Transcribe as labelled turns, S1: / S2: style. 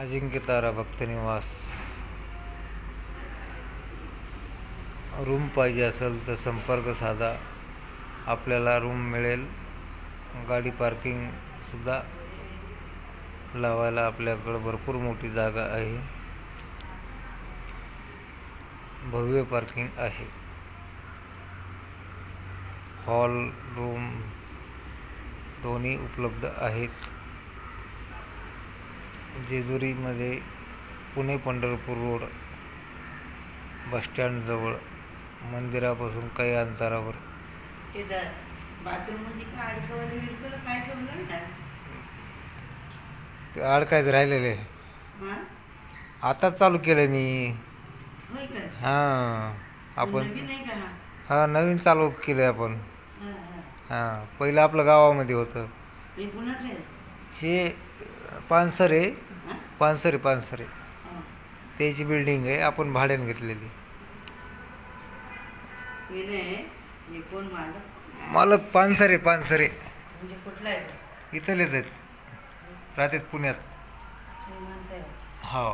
S1: Ajinkyatara भक्तनिवास. Room पाहिजे असेल तर संपर्क साधा. आपल्याला रूम मिळेल. गाडी पार्किंगसुद्धा लावायला आपल्याकडं भरपूर मोठी जागा आहे. भव्य पार्किंग आहे. हॉल रूम दोन्ही उपलब्ध आहेत. जेजुरीमध्ये पुणे पंढरपूर रोड बसस्टँडजवळ मंदिरापासून काही अंतरावर.
S2: ते द बाथरूममध्ये काय अडकवलं बिडकवलं काय ठेवलं ना
S1: ते अडकायचं राहिलेले.
S2: हा?
S1: आताच चालू केलं मी.
S2: होय का?
S1: हां आपण
S2: नवीन नाही का हा?
S1: हां नवीन चालू केलं आपण.
S2: हा हा.
S1: हां पहिलं आपलं गावामध्ये होतं.
S2: हे आहे?
S1: हे पानसरे? पानसरे पानसरे. त्याची बिल्डिंग आहे आपण भाड्याने घेतलेली
S2: मालक
S1: पानसरे पानसरे
S2: म्हणजे?
S1: इथलेच आहेत राहतात पुण्यात हो